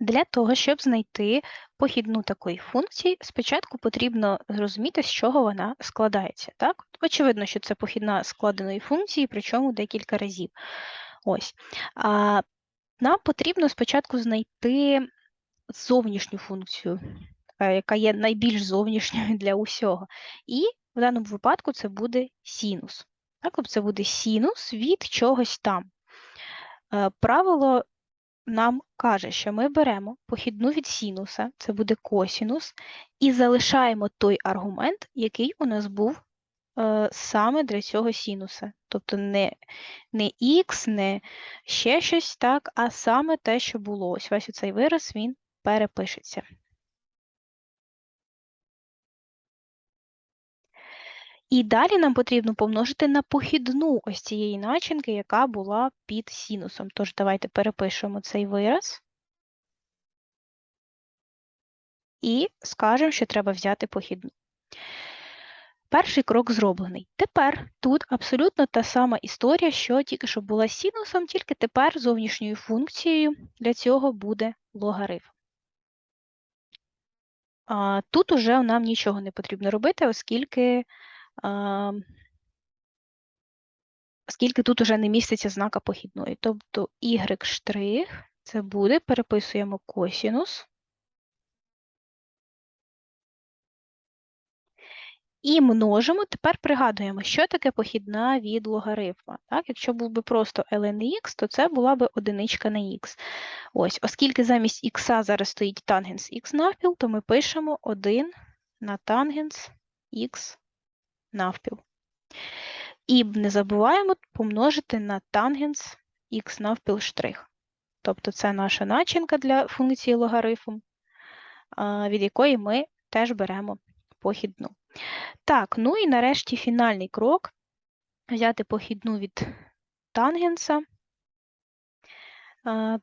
Для того, щоб знайти похідну такої функції, спочатку потрібно зрозуміти, з чого вона складається. Так? Очевидно, що це похідна складеної функції, причому декілька разів. Ось. А, Нам потрібно спочатку знайти зовнішню функцію, е, яка є найбільш зовнішньою для усього. І в даному випадку це буде синус. Так, тобто це буде синус від чогось там. Е, Правило нам каже, що ми беремо похідну від синуса, це буде косінус, і залишаємо той аргумент, який у нас був е, саме для цього синуса. Тобто не, не х, не ще щось, так, а саме те, що було. Ось весь цей вираз він перепишеться. І далі нам потрібно помножити на похідну ось цієї начинки, яка була під синусом. Тож давайте перепишемо цей вираз і скажемо, що треба взяти похідну. Перший крок зроблений. Тепер тут абсолютно та сама історія, що тільки що була синусом, тільки тепер зовнішньою функцією для цього буде логарифм. Тут уже нам нічого не потрібно робити, оскільки оскільки тут уже не міститься знака похідної. Тобто y' штрих це буде, переписуємо косінус. І множимо, тепер пригадуємо, що таке похідна від логарифма. Так? Якщо був би просто ln х, то це була б одиничка на х. Ось, Оскільки замість х зараз стоїть тангенс х навпіл, то ми пишемо 1 на тангенс х навпіл. І не забуваємо помножити на тангенс х навпіл штрих. Тобто це наша начинка для функції логарифм, від якої ми теж беремо похідну. Так, ну і нарешті фінальний крок взяти похідну від тангенса.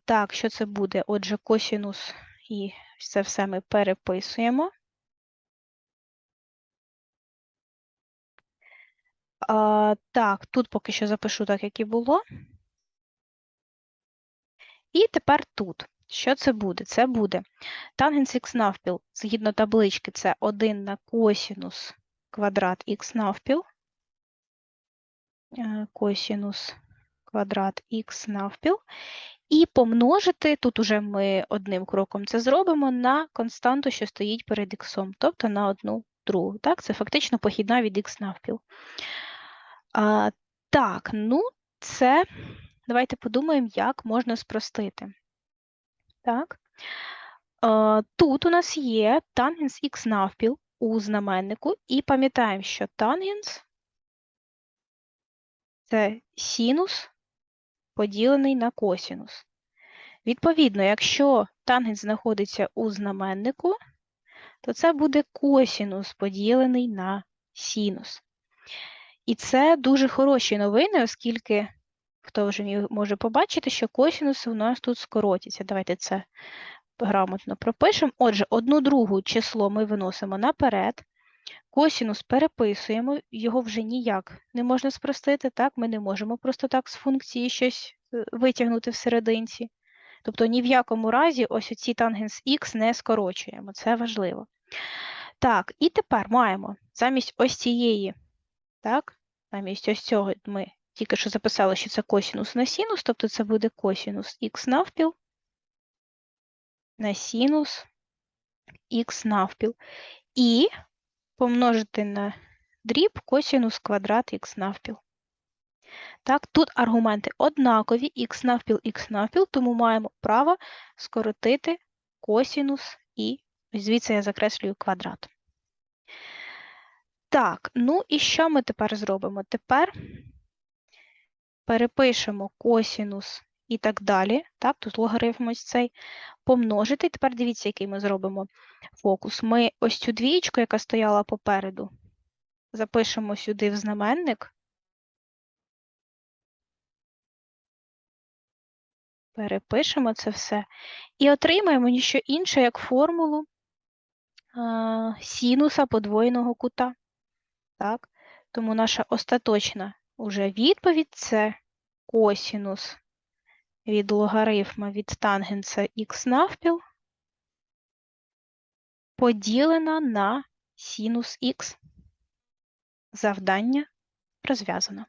Так, що це буде? Отже, косінус і це все ми переписуємо. А, Так, тут поки що запишу так, як і було. І тепер тут. Що це буде? Це буде тангенс х навпіл, згідно таблички, це 1 на косінус квадрат х навпіл, е, косінус квадрат х навпіл, і помножити, тут уже ми одним кроком це зробимо, на константу, що стоїть перед х, тобто на одну другу. Так? Це фактично похідна від х навпіл. А, Так, ну це давайте подумаємо, як можна спростити. Так. А, Тут у нас є тангенс х навпіл у знаменнику, і пам'ятаємо, що тангенс це синус поділений на косінус. Відповідно, якщо тангенс знаходиться у знаменнику, то це буде косінус поділений на синус. І це дуже хороші новини, оскільки, хто вже може побачити, що косінуси у нас тут скоротяться. Давайте це грамотно пропишемо. Отже, одну другу число ми виносимо наперед, косінус переписуємо, його вже ніяк не можна спростити, так? Ми не можемо просто так з функції щось е, витягнути в серединці. Тобто ні в якому разі ось оці тангенс х не скорочуємо, це важливо. Так, і тепер маємо замість ось цієї так? Замість ось цього ми тільки що записали, що це косінус на синус, тобто це буде косінус х навпіл на синус х навпіл. І помножити на дріб косінус квадрат х навпіл. Так, тут аргументи однакові, х навпіл, х навпіл, тому маємо право скоротити косінус і звідси я закреслюю квадрат. Так, ну і що ми тепер зробимо? Тепер перепишемо косінус і так далі. Так, тут логарифм ось цей помножити. Тепер дивіться, який ми зробимо фокус. Ми ось цю двієчку, яка стояла попереду, запишемо сюди в знаменник. Перепишемо це все і отримаємо ніщо інше, як формулу синуса подвоєного кута. Так? Тому наша остаточна уже відповідь це косінус від логарифма від тангенса х навпіл поділена на синус х. Завдання розв'язано.